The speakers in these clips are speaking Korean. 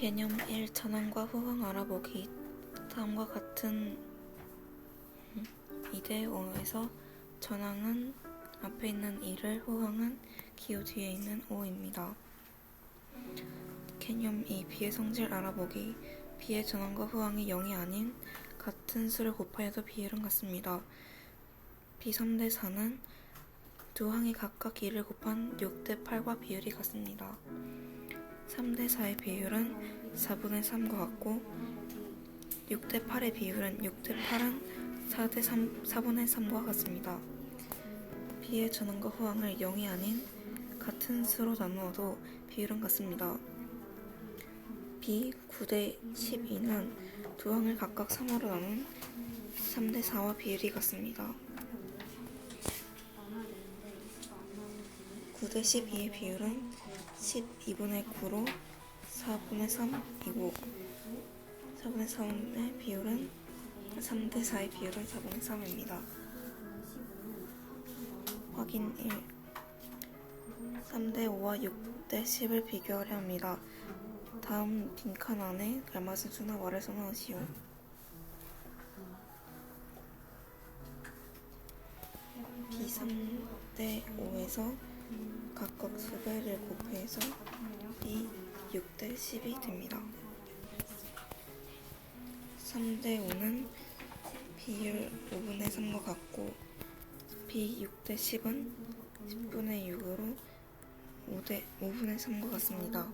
개념 1 전환과 후황 알아보기 다음과 같은 2대 5에서 전항은 앞에 있는 2를 후황은 기호 뒤에 있는 5입니다. 개념 2 비의 성질 알아보기 비의 전환과 후황이 0이 아닌 같은 수를 곱하여도 비율은 같습니다. 비 3대 4는 두 항이 각각 2를 곱한 6대 8과 비율이 같습니다. 3대 4의 비율은 4분의 3과 같고 6대 8의 비율은 6대 8은 4대 3, 4분의 3과 같습니다. 비의 전환과 후항을 0이 아닌 같은 수로 나누어도 비율은 같습니다. 비 9대 12는 두 항을 각각 3으로 나눈 3대 4와 비율이 같습니다. 9대 12의 비율은 12분의 9로 4분의 3이고 4분의 3의 비율은 3대 4의 비율은 4분의 3입니다. 확인 1 3대 5와 6대 10을 비교하려 합니다. 다음 빈칸 안에 알맞은 수나 말을 써넣으시오. B 3대 5에서 각각 두 배를 곱해서 B 6대 10이 됩니다. 3대 5는 비율 5분의 3과 같고 B 6대 10은 10분의 6으로 5대 5분의 3과 같습니다.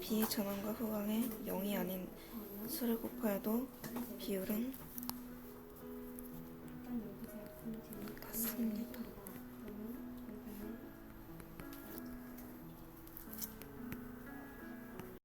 B의 전환과 후항에 0이 아닌 수를 곱하여도 비율은